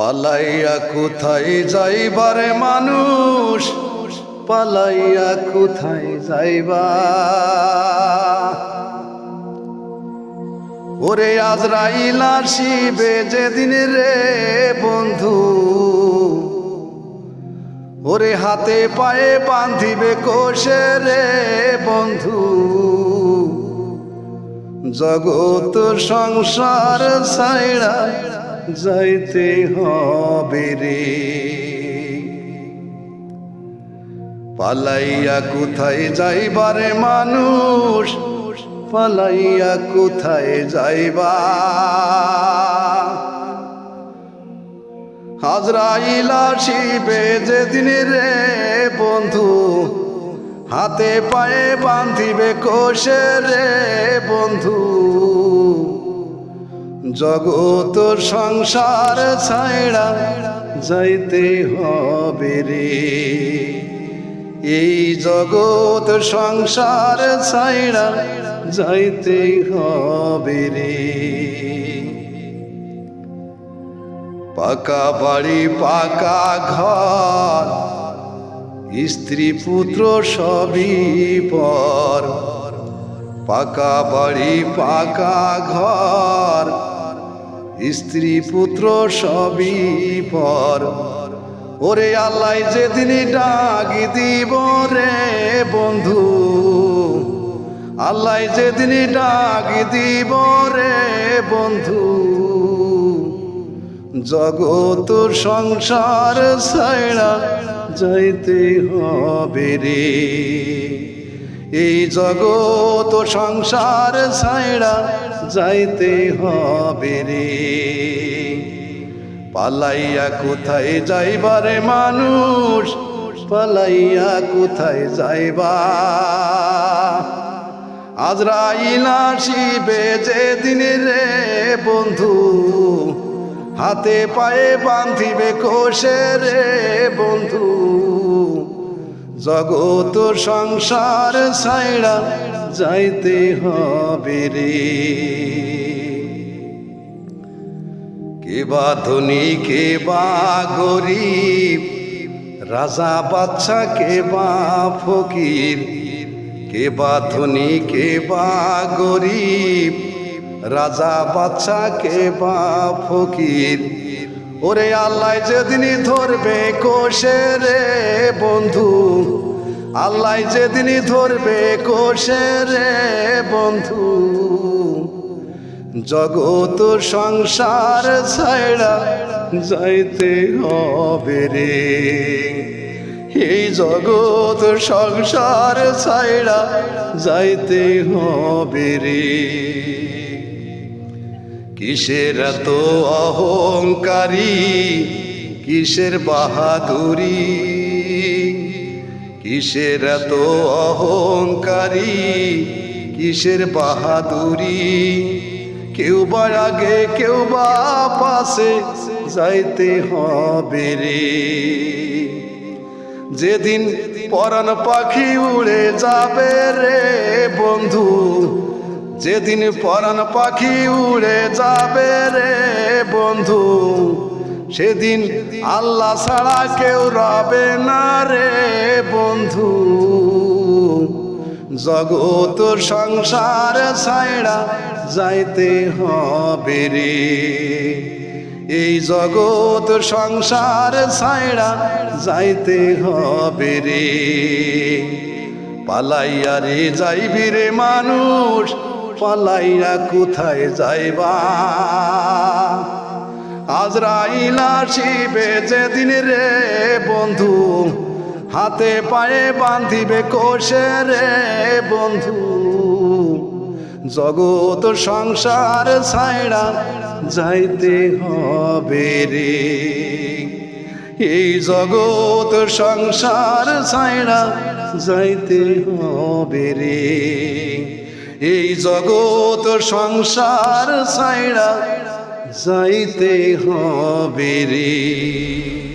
পালাইয়া কোথায় যাইবারে মানুষ? পালাইয়া কোথায় যাইবা? ওরে আজ আজরাইল আসিবে যেদিন রে বন্ধু। ওরে হাতে পায়ে বান্ধিবে কোষে রে বন্ধু। জগত সংসার সাইড়া যাইতে হবে রে। পালাইয়া কোথায় যাইবারে মানুষ, পালাইয়া কোথায় যাইবা? হাজরাইল আসিবে যেদিন রে বন্ধু, হাতে পায়ে বান্ধিবে কোষে রে বন্ধু। জগত সংসার ছাইড়া যাইতে হবে রে। এই জগত সংসার ছাইড়া যাইতে হবে রে। পাকা বাড়ি, পাকা ঘর, স্ত্রী, পুত্র সবই পর। পাকা বাড়ি, পাকা ঘর স্ত্রী পুত্র সবই পর। ওরে আল্লাহ যেদিন ডাক দিব রে বন্ধু, আল্লাহ যেদিন ডাক দিব রে বন্ধু জগত সংসার ছাড়া যাইতে হবে রে। এই জগত সংসার ছাইড়া যাইতে হবে রে। পালাইয়া কোথায় যাইবারে মানুষ, পালাইয়া কোথায় যাইবা? আজরাইল আসিবে যেদিন রে বন্ধু, হাতে পায়ে বান্ধিবে কোষে রে বন্ধু। জগত সংসার ছাইড়া যাইতে হবে রে। কে বা ধনী, কে বা গরিব, রাজা বাচ্চা কে বা ফকির, কে বা ধনী, কে বা গরিব, রাজা বাচ্চা কে বা ফকির ওরে আল্লাহ যেদিন ধরবে কোষে রে বন্ধু, আল্লাহ যেদিন ধরবে কোষে রে বন্ধু জগত সংসার ছাইড়া যাইতে হবে রে। এই জগৎ সংসার ছাইড়া যাইতে হবে রে। কিসের এত অহংকারী? কিসের বাহাদুরি? কিসের এত অহংকারী? কিসের বাহাদুরি? কেউ বা আগে, কেউ বা পাশে যাইতে হবে রে। যেদিন পরাণ পাখি উড়ে যাবে রে বন্ধু যেদিন পরাণ পাখি উড়ে যাবে রে বন্ধু, সেদিন আল্লাহ ছাড়া কেউ রবে না রে বন্ধু। জগত সংসার ছাইড়া যাইতে হবে রে। এই জগত সংসার ছাইড়া যাইতে হবে রে। পালাইয়া রে যাইবি রে মানুষ পালাইয়া কোথায় যাইবা? আজরাইল আসিবে যেদিন রে বন্ধু। হাতে পায়ে বান্ধিবে কোষে রে বন্ধু। জগত সংসার ছাইড়া যাইতে হবে রে। এই জগত সংসার ছাইড়া যাইতে হবে রে। এই জগত সংসার ছাইড়া যাইতে হবে রে।